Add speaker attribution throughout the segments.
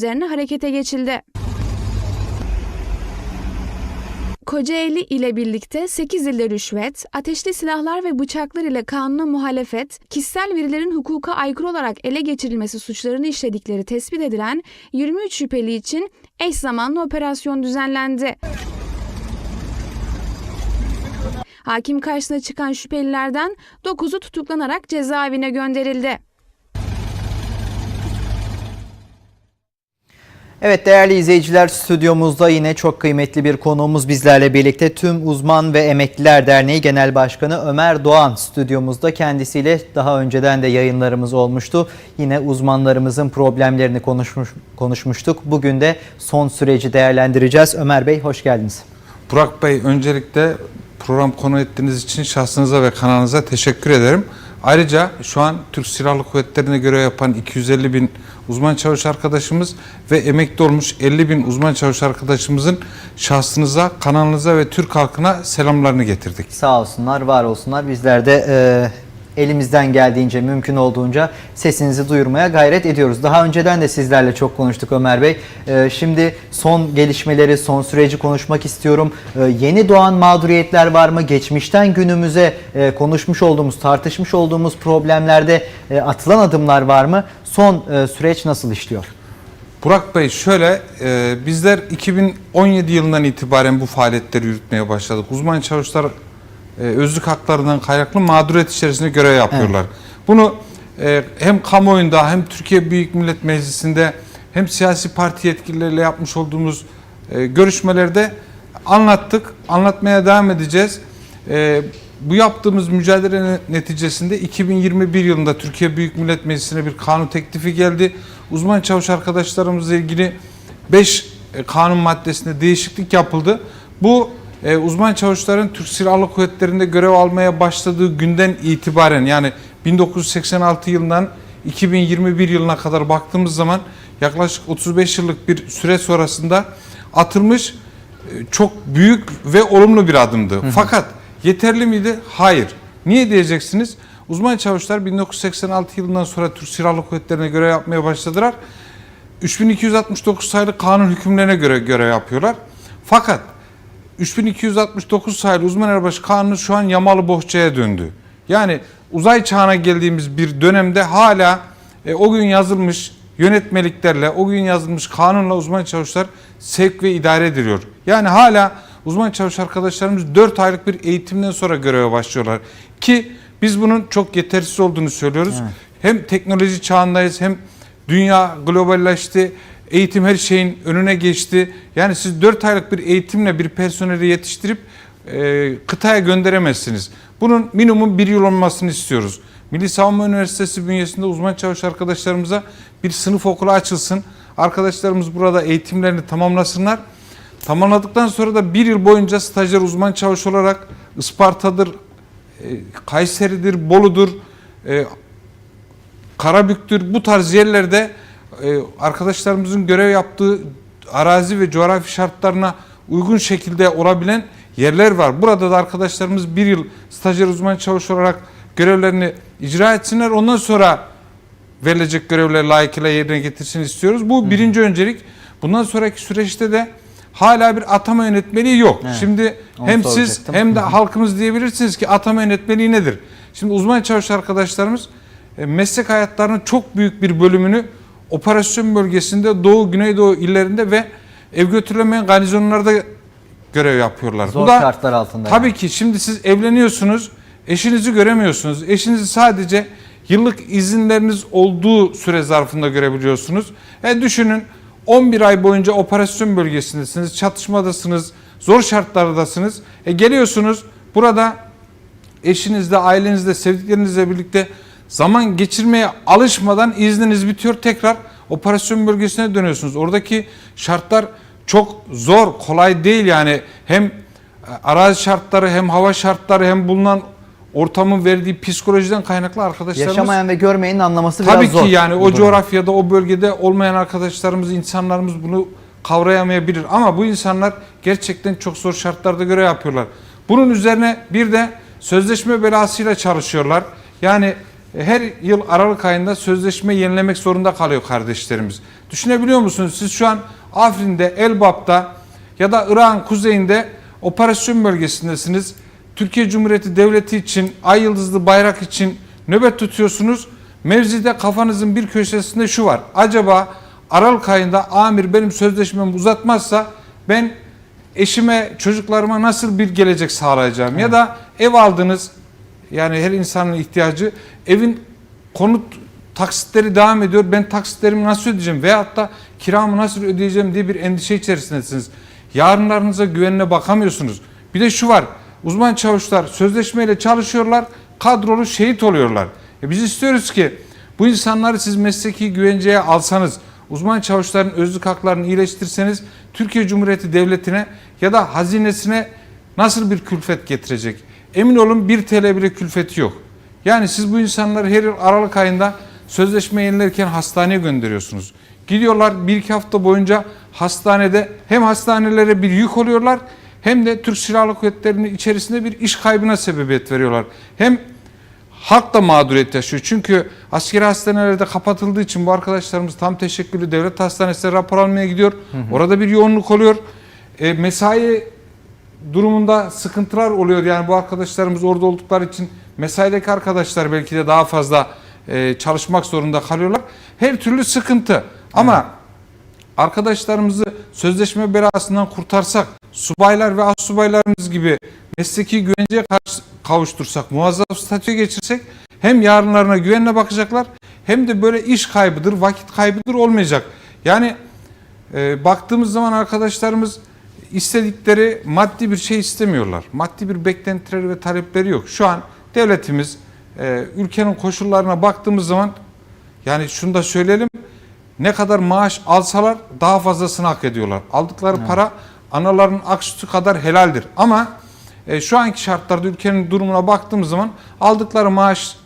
Speaker 1: üzerine harekete geçildi. Kocaeli ile birlikte 8 ilde rüşvet, ateşli silahlar ve bıçaklar ile kanuna muhalefet, kişisel verilerin hukuka aykırı olarak ele geçirilmesi suçlarını işledikleri tespit edilen 23 şüpheli için eş zamanlı operasyon düzenlendi. Hakim karşısına çıkan şüphelilerden 9'u tutuklanarak cezaevine gönderildi.
Speaker 2: Evet değerli izleyiciler stüdyomuzda yine çok kıymetli bir konuğumuz bizlerle birlikte Tüm Uzman ve Emekliler Derneği Genel Başkanı Ömer Doğan stüdyomuzda kendisiyle daha önceden de yayınlarımız olmuştu. Yine uzmanlarımızın problemlerini konuşmuş, konuşmuştuk. Bugün de son süreci değerlendireceğiz. Ömer Bey hoş geldiniz.
Speaker 3: Burak Bey öncelikle program konu ettiğiniz için şahsınıza ve kanalınıza teşekkür ederim. Ayrıca şu an Türk Silahlı Kuvvetleri'ne görev yapan 250 bin uzman çavuş arkadaşımız ve emekli olmuş 50 bin uzman çavuş arkadaşımızın şahsınıza, kanalınıza ve Türk halkına selamlarını getirdik.
Speaker 2: Sağ olsunlar, var olsunlar. Bizler de e, elimizden geldiğince, mümkün olduğunca sesinizi duyurmaya gayret ediyoruz. Daha önceden de sizlerle çok konuştuk Ömer Bey. E, şimdi son gelişmeleri, son süreci konuşmak istiyorum. E, yeni doğan mağduriyetler var mı? Geçmişten günümüze e, konuşmuş olduğumuz, tartışmış olduğumuz problemlerde e, atılan adımlar var mı? Son e, süreç nasıl işliyor?
Speaker 3: Burak Bey şöyle bizler 2017 yılından itibaren bu faaliyetleri yürütmeye başladık. Uzman çavuşlar e, özlük haklarından kaynaklı mağduriyet içerisinde görev yapıyorlar. Bunu e, hem kamuoyunda hem Türkiye Büyük Millet Meclisi'nde hem siyasi parti yetkilileriyle yapmış olduğumuz e, görüşmelerde anlattık. Anlatmaya devam edeceğiz. E, bu yaptığımız mücadele neticesinde 2021 yılında Türkiye Büyük Millet Meclisi'ne bir kanun teklifi geldi. Uzman çavuş arkadaşlarımızla ilgili 5 kanun maddesinde değişiklik yapıldı. Bu e, uzman çavuşların Türk Silahlı Kuvvetleri'nde görev almaya başladığı günden itibaren yani 1986 yılından 2021 yılına kadar baktığımız zaman yaklaşık 35 yıllık bir süre sonrasında atılmış e, çok büyük ve olumlu bir adımdı. Fakat yeterli miydi? Hayır. Niye diyeceksiniz? Uzman çavuşlar 1986 yılından sonra Türk Silahlı Kuvvetleri'ne görev yapmaya başladılar. 3269 sayılı kanun hükümlerine göre görev yapıyorlar. Fakat 3269 sayılı uzman erbaşı kanunu şu an yamalı bohçaya döndü. Yani uzay çağına geldiğimiz bir dönemde hala e, o gün yazılmış yönetmeliklerle, o gün yazılmış kanunla uzman çavuşlar sevk ve idare ediliyor. Yani hala uzman çavuş arkadaşlarımız 4 aylık bir eğitimden sonra göreve başlıyorlar. Ki biz bunun çok yetersiz olduğunu söylüyoruz. Hem teknoloji çağındayız hem dünya globalleşti. Eğitim her şeyin önüne geçti. Yani siz 4 aylık bir eğitimle bir personeli yetiştirip e, kıtaya gönderemezsiniz. Bunun minimum bir yıl olmasını istiyoruz. Milli Savunma Üniversitesi bünyesinde uzman çavuş arkadaşlarımıza bir sınıf okulu açılsın. Arkadaşlarımız burada eğitimlerini tamamlasınlar. Tamamladıktan sonra da bir yıl boyunca stajyer uzman çavuş olarak Isparta'dır, e, Kayseri'dir, Bolu'dur, e, Karabük'tür bu tarz yerlerde arkadaşlarımızın görev yaptığı arazi ve coğrafi şartlarına uygun şekilde olabilen yerler var. Burada da arkadaşlarımız bir yıl stajyer uzman çavuş olarak görevlerini icra etsinler. Ondan sonra verilecek görevleri layıkıyla yerine getirsin istiyoruz. Bu birinci öncelik. Bundan sonraki süreçte de hala bir atama yönetmeliği yok.
Speaker 2: Evet,
Speaker 3: Şimdi
Speaker 2: onu
Speaker 3: hem siz hem de halkımız diyebilirsiniz ki atama yönetmeliği nedir? Şimdi uzman çavuş arkadaşlarımız e, meslek hayatlarının çok büyük bir bölümünü operasyon bölgesinde Doğu, Güneydoğu illerinde ve ev götürülemeyen garnizonlarda görev yapıyorlar.
Speaker 2: Zor şartlar altında
Speaker 3: Tabii
Speaker 2: yani.
Speaker 3: ki şimdi siz evleniyorsunuz, eşinizi göremiyorsunuz. Eşinizi sadece yıllık izinleriniz olduğu süre zarfında görebiliyorsunuz. E düşünün 11 ay boyunca operasyon bölgesindesiniz, çatışmadasınız, zor şartlardasınız. E geliyorsunuz burada eşinizle, ailenizle, sevdiklerinizle birlikte zaman geçirmeye alışmadan izniniz bitiyor. Tekrar operasyon bölgesine dönüyorsunuz. Oradaki şartlar çok zor, kolay değil yani. Hem e, arazi şartları hem hava şartları hem bulunan ortamın verdiği psikolojiden kaynaklı arkadaşlarımız
Speaker 2: Yaşamayan ve görmeyenin anlaması
Speaker 3: Tabii
Speaker 2: biraz zor.
Speaker 3: ki yani o
Speaker 2: durumda.
Speaker 3: coğrafyada, o bölgede olmayan arkadaşlarımız, insanlarımız bunu kavrayamayabilir. Ama bu insanlar gerçekten çok zor şartlarda göre yapıyorlar. Bunun üzerine bir de sözleşme belasıyla çalışıyorlar. Yani her yıl Aralık ayında sözleşme yenilemek zorunda kalıyor kardeşlerimiz. Düşünebiliyor musunuz? Siz şu an Afrin'de, Elbap'ta ya da Irak'ın kuzeyinde operasyon bölgesindesiniz. Türkiye Cumhuriyeti Devleti için, ay yıldızlı bayrak için nöbet tutuyorsunuz. Mevzide kafanızın bir köşesinde şu var. Acaba Aralık ayında amir benim sözleşmemi uzatmazsa ben eşime, çocuklarıma nasıl bir gelecek sağlayacağım? Ya da ev aldınız, yani her insanın ihtiyacı, evin konut taksitleri devam ediyor. Ben taksitlerimi nasıl ödeyeceğim? Veyahut da kiramı nasıl ödeyeceğim diye bir endişe içerisindesiniz. Yarınlarınıza güvenine bakamıyorsunuz. Bir de şu var, uzman çavuşlar sözleşmeyle çalışıyorlar, kadrolu şehit oluyorlar. E biz istiyoruz ki bu insanları siz mesleki güvenceye alsanız, uzman çavuşların özlük haklarını iyileştirseniz Türkiye Cumhuriyeti Devleti'ne ya da hazinesine nasıl bir külfet getirecek? Emin olun 1 TL bile külfeti yok. Yani siz bu insanları her yıl Aralık ayında sözleşme yenilerken hastaneye gönderiyorsunuz. Gidiyorlar bir iki hafta boyunca hastanede hem hastanelere bir yük oluyorlar hem de Türk Silahlı Kuvvetleri'nin içerisinde bir iş kaybına sebebiyet veriyorlar. Hem halk da mağduriyet yaşıyor. Çünkü askeri hastanelerde kapatıldığı için bu arkadaşlarımız tam teşekküllü devlet hastanesine rapor almaya gidiyor. Orada bir yoğunluk oluyor. E, mesai durumunda sıkıntılar oluyor. Yani bu arkadaşlarımız orada oldukları için mesaideki arkadaşlar belki de daha fazla e, çalışmak zorunda kalıyorlar. Her türlü sıkıntı. Ama arkadaşlarımızı sözleşme belasından kurtarsak, subaylar ve astsubaylarımız gibi mesleki güvenceye kavuştursak, muazzaf statüye geçirsek hem yarınlarına güvenle bakacaklar hem de böyle iş kaybıdır, vakit kaybıdır olmayacak. Yani e, baktığımız zaman arkadaşlarımız istedikleri maddi bir şey istemiyorlar. Maddi bir beklentileri ve talepleri yok. Şu an devletimiz e, ülkenin koşullarına baktığımız zaman yani şunu da söyleyelim ne kadar maaş alsalar daha fazlasını hak ediyorlar. Aldıkları para anaların ak sütü kadar helaldir. Ama e, şu anki şartlarda ülkenin durumuna baktığımız zaman aldıkları maaş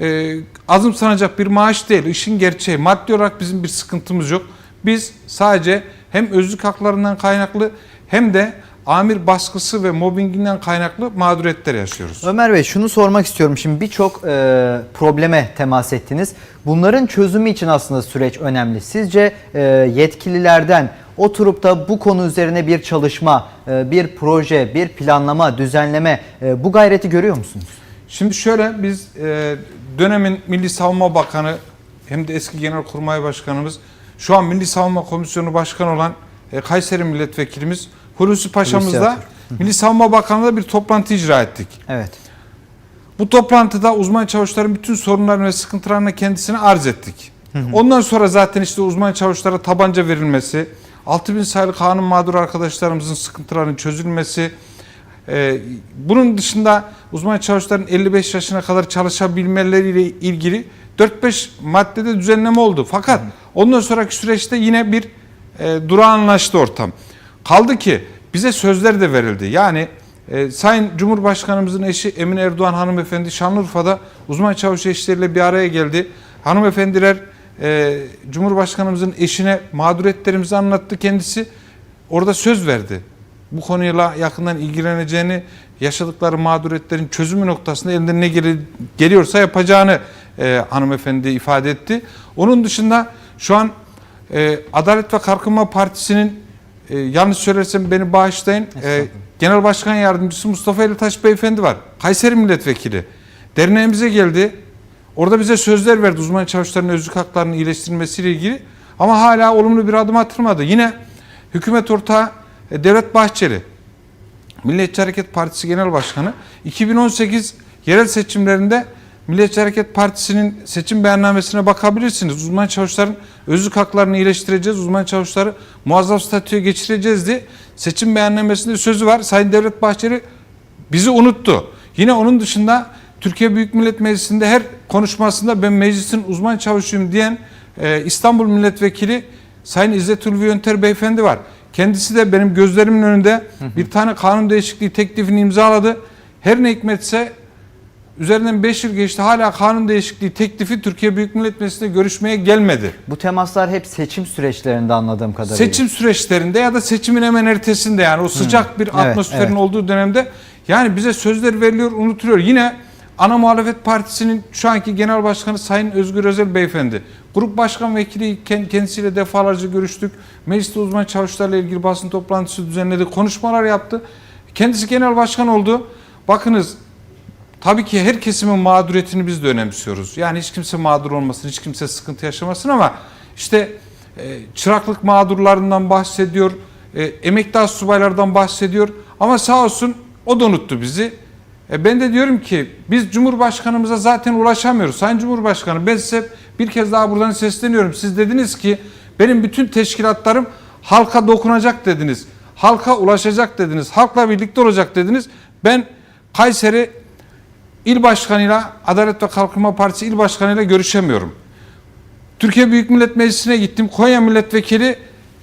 Speaker 3: e, azımsanacak bir maaş değil. İşin gerçeği. Maddi olarak bizim bir sıkıntımız yok. Biz sadece hem özlük haklarından kaynaklı hem de amir baskısı ve mobbinginden kaynaklı mağduriyetler yaşıyoruz.
Speaker 2: Ömer Bey şunu sormak istiyorum. Şimdi birçok e, probleme temas ettiniz. Bunların çözümü için aslında süreç önemli. Sizce e, yetkililerden oturup da bu konu üzerine bir çalışma, e, bir proje, bir planlama, düzenleme e, bu gayreti görüyor musunuz?
Speaker 3: Şimdi şöyle biz e, dönemin Milli Savunma Bakanı hem de eski Genelkurmay Başkanımız şu an Milli Savunma Komisyonu Başkanı olan e, Kayseri Milletvekilimiz Hulusi Paşa'mızla. Milli Savunma Bakanı'yla bir toplantı icra ettik.
Speaker 2: Evet.
Speaker 3: Bu toplantıda uzman çavuşların bütün sorunlarını ve sıkıntılarını kendisine arz ettik. Ondan sonra zaten işte uzman çavuşlara tabanca verilmesi, 6000 sayılı kanun mağdur arkadaşlarımızın sıkıntılarının çözülmesi, e, bunun dışında uzman çavuşların 55 yaşına kadar çalışabilmeleriyle ilgili 4-5 maddede düzenleme oldu. Fakat ondan sonraki süreçte yine bir e, durağanlaştı ortam. Kaldı ki bize sözler de verildi. Yani e, Sayın Cumhurbaşkanımızın eşi Emine Erdoğan hanımefendi Şanlıurfa'da uzman çavuş eşleriyle bir araya geldi. Hanımefendiler e, Cumhurbaşkanımızın eşine mağduriyetlerimizi anlattı kendisi. Orada söz verdi. Bu konuyla yakından ilgileneceğini, yaşadıkları mağduriyetlerin çözümü noktasında elinden ne gel- geliyorsa yapacağını e, hanımefendi ifade etti. Onun dışında şu an e, Adalet ve Kalkınma Partisi'nin e, yanlış söylersem beni bağışlayın. E, Genel Başkan Yardımcısı Mustafa Elitaş Beyefendi var. Kayseri Milletvekili. Derneğimize geldi. Orada bize sözler verdi uzman çavuşların özlük haklarının iyileştirilmesiyle ilgili. Ama hala olumlu bir adım atılmadı. Yine hükümet ortağı e, Devlet Bahçeli. Milliyetçi Hareket Partisi Genel Başkanı 2018 yerel seçimlerinde Milliyetçi Hareket Partisi'nin seçim beyannamesine bakabilirsiniz. Uzman çavuşların özlük haklarını iyileştireceğiz, uzman çavuşları muazzaf statüye geçireceğiz diye seçim beyannamesinde sözü var. Sayın Devlet Bahçeli bizi unuttu. Yine onun dışında Türkiye Büyük Millet Meclisi'nde her konuşmasında ben meclisin uzman çavuşuyum diyen e, İstanbul Milletvekili Sayın İzzet Ulvi Yönter Beyefendi var. Kendisi de benim gözlerimin önünde bir tane kanun değişikliği teklifini imzaladı. Her ne hikmetse üzerinden 5 yıl geçti hala kanun değişikliği teklifi Türkiye Büyük Millet Meclisi'nde görüşmeye gelmedi.
Speaker 2: Bu temaslar hep seçim süreçlerinde anladığım kadarıyla.
Speaker 3: Seçim süreçlerinde ya da seçimin hemen ertesinde yani o sıcak bir
Speaker 2: Evet,
Speaker 3: atmosferin
Speaker 2: evet.
Speaker 3: olduğu dönemde yani bize sözler veriliyor unutuluyor. Yine Ana Muhalefet Partisi'nin şu anki Genel Başkanı Sayın Özgür Özel Beyefendi. Grup Başkan Vekili kend- kendisiyle defalarca görüştük. Mecliste uzman çavuşlarla ilgili basın toplantısı düzenledi. Konuşmalar yaptı. Kendisi Genel Başkan oldu. Bakınız Tabii ki her kesimin mağduriyetini biz de önemsiyoruz. Yani hiç kimse mağdur olmasın, hiç kimse sıkıntı yaşamasın ama işte e, çıraklık mağdurlarından bahsediyor, e, emekli subaylardan bahsediyor ama sağ olsun o da unuttu bizi. E, ben de diyorum ki biz Cumhurbaşkanımıza zaten ulaşamıyoruz. Sayın Cumhurbaşkanı ben size bir kez daha buradan sesleniyorum. Siz dediniz ki benim bütün teşkilatlarım halka dokunacak dediniz. Halka ulaşacak dediniz. Halkla birlikte olacak dediniz. Ben Kayseri İl Başkanı'yla Adalet ve Kalkınma Partisi İl Başkanı'yla görüşemiyorum. Türkiye Büyük Millet Meclisi'ne gittim. Konya Milletvekili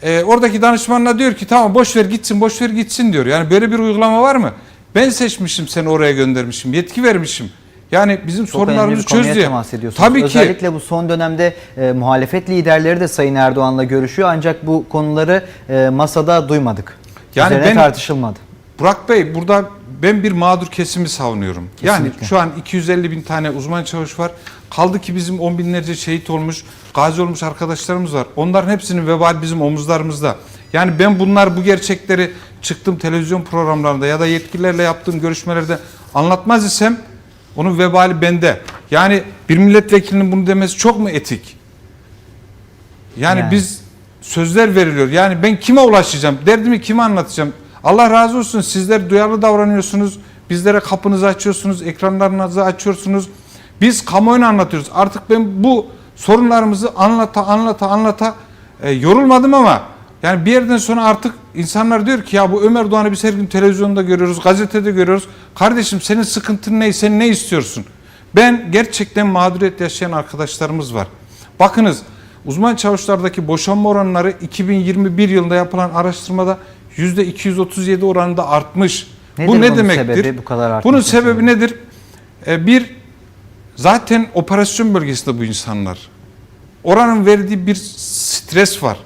Speaker 3: e, oradaki danışmanına diyor ki tamam boş ver gitsin boş ver gitsin diyor. Yani böyle bir uygulama var mı? Ben seçmişim seni oraya göndermişim. Yetki vermişim. Yani bizim
Speaker 2: Çok
Speaker 3: sorunlarımızı çöz diye. Tabii ki.
Speaker 2: Özellikle bu son dönemde e, muhalefet liderleri de Sayın Erdoğan'la görüşüyor ancak bu konuları e, masada duymadık.
Speaker 3: Yani
Speaker 2: Üzerine
Speaker 3: ben-
Speaker 2: tartışılmadı.
Speaker 3: Burak Bey burada ben bir mağdur kesimi savunuyorum. Yani
Speaker 2: Kesinlikle.
Speaker 3: şu an 250 bin tane uzman çavuş var. Kaldı ki bizim on binlerce şehit olmuş, gazi olmuş arkadaşlarımız var. Onların hepsinin vebali bizim omuzlarımızda. Yani ben bunlar bu gerçekleri çıktım televizyon programlarında ya da yetkililerle yaptığım görüşmelerde anlatmaz isem onun vebali bende. Yani bir milletvekilinin bunu demesi çok mu etik? Yani,
Speaker 2: Yani.
Speaker 3: biz sözler veriliyor. Yani ben kime ulaşacağım? Derdimi kime anlatacağım? Allah razı olsun sizler duyarlı davranıyorsunuz. Bizlere kapınızı açıyorsunuz, ekranlarınızı açıyorsunuz. Biz kamuoyuna anlatıyoruz. Artık ben bu sorunlarımızı anlata anlata anlata e, yorulmadım ama yani bir yerden sonra artık insanlar diyor ki ya bu Ömer Doğan'ı biz her gün televizyonda görüyoruz, gazetede görüyoruz. Kardeşim senin sıkıntın ne? Sen ne istiyorsun? Ben gerçekten mağduriyet yaşayan arkadaşlarımız var. Bakınız uzman çavuşlardaki boşanma oranları 2021 yılında yapılan araştırmada %237 oranında artmış.
Speaker 2: Nedir
Speaker 3: bu ne
Speaker 2: bunun
Speaker 3: demektir?
Speaker 2: sebebi, bu kadar
Speaker 3: Bunun sebebi
Speaker 2: sebebi?
Speaker 3: nedir? Ee, bir zaten operasyon bölgesinde bu insanlar. Oranın verdiği bir stres var.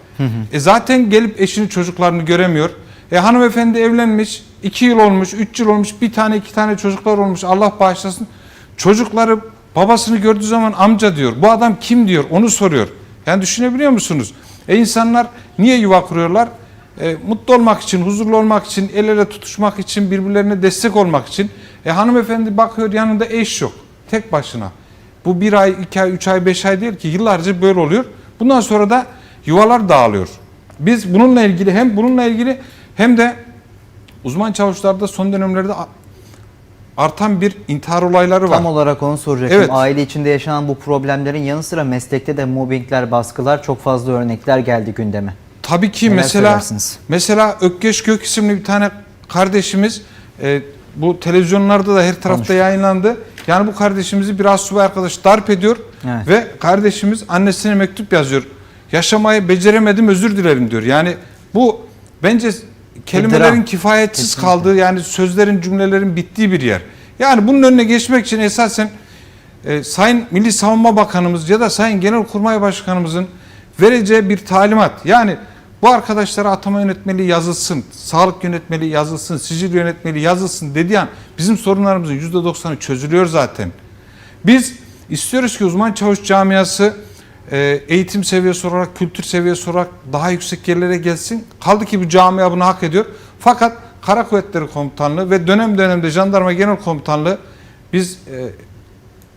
Speaker 3: E zaten gelip eşini çocuklarını göremiyor. E hanımefendi evlenmiş, iki yıl olmuş, üç yıl olmuş, bir tane iki tane çocuklar olmuş. Allah bağışlasın. Çocukları babasını gördüğü zaman amca diyor. Bu adam kim diyor onu soruyor. Yani düşünebiliyor musunuz? E insanlar niye yuva kuruyorlar? E, mutlu olmak için, huzurlu olmak için, el ele tutuşmak için, birbirlerine destek olmak için. E hanımefendi bakıyor yanında eş yok. Tek başına. Bu bir ay, iki ay, üç ay, beş ay değil ki yıllarca böyle oluyor. Bundan sonra da yuvalar dağılıyor. Biz bununla ilgili hem bununla ilgili hem de uzman çavuşlarda son dönemlerde artan bir intihar olayları var.
Speaker 2: Tam olarak onu soracaktım.
Speaker 3: Evet.
Speaker 2: Aile içinde yaşanan bu problemlerin yanı sıra meslekte de mobbingler, baskılar çok fazla örnekler geldi gündeme.
Speaker 3: Tabii ki
Speaker 2: Neler
Speaker 3: mesela mesela Ökkeş Gök isimli bir tane kardeşimiz e, bu televizyonlarda da her tarafta
Speaker 2: Konuştuk.
Speaker 3: yayınlandı. Yani bu kardeşimizi bir subay arkadaş darp ediyor
Speaker 2: Evet.
Speaker 3: ve kardeşimiz annesine mektup yazıyor. Yaşamayı beceremedim özür dilerim diyor. Yani bu bence kelimelerin
Speaker 2: İddiram.
Speaker 3: kifayetsiz
Speaker 2: Kesinlikle.
Speaker 3: kaldığı yani sözlerin cümlelerin bittiği bir yer. Yani bunun önüne geçmek için esasen e, Sayın Milli Savunma Bakanımız ya da Sayın Genelkurmay Başkanımızın vereceği bir talimat. Yani bu arkadaşlara atama yönetmeliği yazılsın, sağlık yönetmeliği yazılsın, sicil yönetmeliği yazılsın dediği an bizim sorunlarımızın %90'ı çözülüyor zaten. Biz istiyoruz ki uzman çavuş camiası e, eğitim seviyesi olarak, kültür seviyesi olarak daha yüksek yerlere gelsin. Kaldı ki bu camia bunu hak ediyor. Fakat Kara Kuvvetleri Komutanlığı ve dönem dönemde Jandarma Genel Komutanlığı biz e,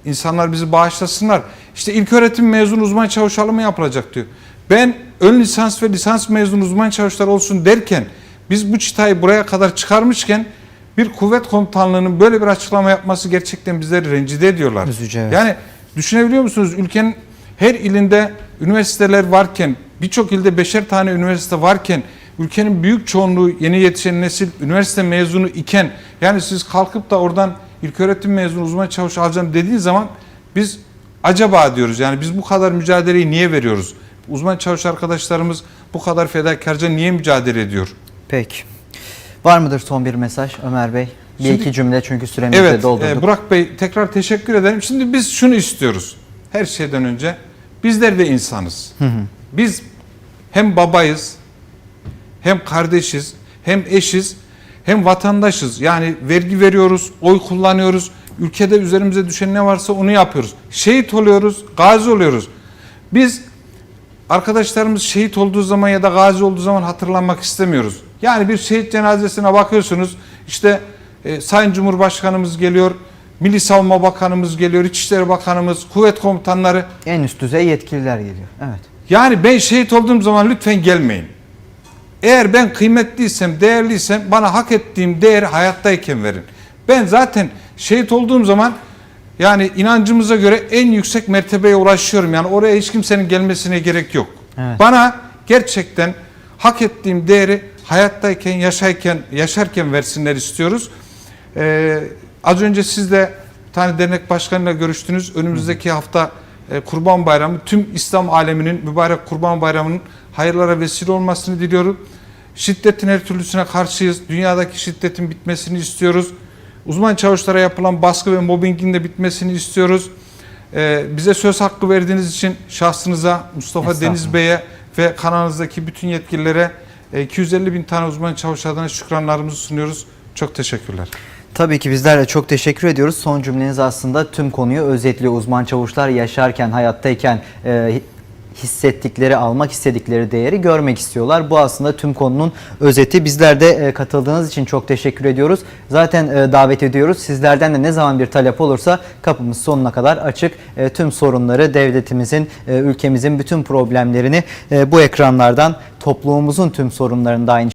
Speaker 3: insanlar bizi bağışlasınlar. İşte ilk öğretim mezun uzman çavuş alımı yapılacak diyor. Ben ön lisans ve lisans mezun uzman çavuşlar olsun derken biz bu çıtayı buraya kadar çıkarmışken bir kuvvet komutanlığının böyle bir açıklama yapması gerçekten bizleri rencide ediyorlar.
Speaker 2: Üzücü, evet.
Speaker 3: Yani düşünebiliyor musunuz? Ülkenin her ilinde üniversiteler varken, birçok ilde beşer tane üniversite varken, ülkenin büyük çoğunluğu yeni yetişen nesil üniversite mezunu iken, yani siz kalkıp da oradan ilköğretim mezunu uzman çavuş alacağım dediği zaman biz acaba diyoruz. Yani biz bu kadar mücadeleyi niye veriyoruz? Uzman çavuş arkadaşlarımız bu kadar fedakarca niye mücadele ediyor?
Speaker 2: Peki. Var mıdır son bir mesaj Ömer Bey? Bir
Speaker 3: Şimdi-
Speaker 2: iki cümle çünkü süremizi
Speaker 3: Evet,
Speaker 2: doldurduk.
Speaker 3: e, Burak Bey tekrar teşekkür ederim. Şimdi biz şunu istiyoruz. Her şeyden önce bizler de insanız. Biz hem babayız, hem kardeşiz, hem eşiz, hem vatandaşız. Yani vergi veriyoruz, oy kullanıyoruz. Ülkede üzerimize düşen ne varsa onu yapıyoruz. Şehit oluyoruz, gazi oluyoruz. Biz arkadaşlarımız şehit olduğu zaman ya da gazi olduğu zaman hatırlanmak istemiyoruz. Yani bir şehit cenazesine bakıyorsunuz. işte e, Sayın Cumhurbaşkanımız geliyor, Milli Savunma Bakanımız geliyor, İçişleri Bakanımız, kuvvet komutanları.
Speaker 2: En üst düzey yetkililer geliyor. Evet.
Speaker 3: Yani ben şehit olduğum zaman lütfen gelmeyin. Eğer ben kıymetliysem, değerliysem bana hak ettiğim değeri hayattayken verin. Ben zaten şehit olduğum zaman yani inancımıza göre en yüksek mertebeye ulaşıyorum. Yani oraya hiç kimsenin gelmesine gerek yok.
Speaker 2: Evet.
Speaker 3: Bana gerçekten hak ettiğim değeri hayattayken, yaşarken, yaşarken versinler istiyoruz. Ee, az önce siz de bir tane dernek başkanıyla görüştünüz. Önümüzdeki hafta e, Kurban Bayramı, tüm İslam aleminin mübarek Kurban Bayramı'nın hayırlara vesile olmasını diliyorum. Şiddetin her türlüsüne karşıyız. Dünyadaki şiddetin bitmesini istiyoruz. Uzman çavuşlara yapılan baskı ve mobbingin de bitmesini istiyoruz. Ee, bize söz hakkı verdiğiniz için şahsınıza, Mustafa. Deniz Bey'e ve kanalınızdaki bütün yetkililere e, 250 bin tane uzman çavuş adına şükranlarımızı sunuyoruz. Çok teşekkürler.
Speaker 2: Tabii ki bizler de çok teşekkür ediyoruz. Son cümleniz aslında tüm konuyu özetliyor. Uzman çavuşlar yaşarken, hayattayken e, hissettikleri, almak istedikleri değeri görmek istiyorlar. Bu aslında tüm konunun özeti. Bizler de e, katıldığınız için çok teşekkür ediyoruz. Zaten e, davet ediyoruz. Sizlerden de ne zaman bir talep olursa kapımız sonuna kadar açık. E, tüm sorunları, devletimizin, ülkemizin bütün problemlerini bu ekranlardan toplumumuzun tüm sorunlarını da aynı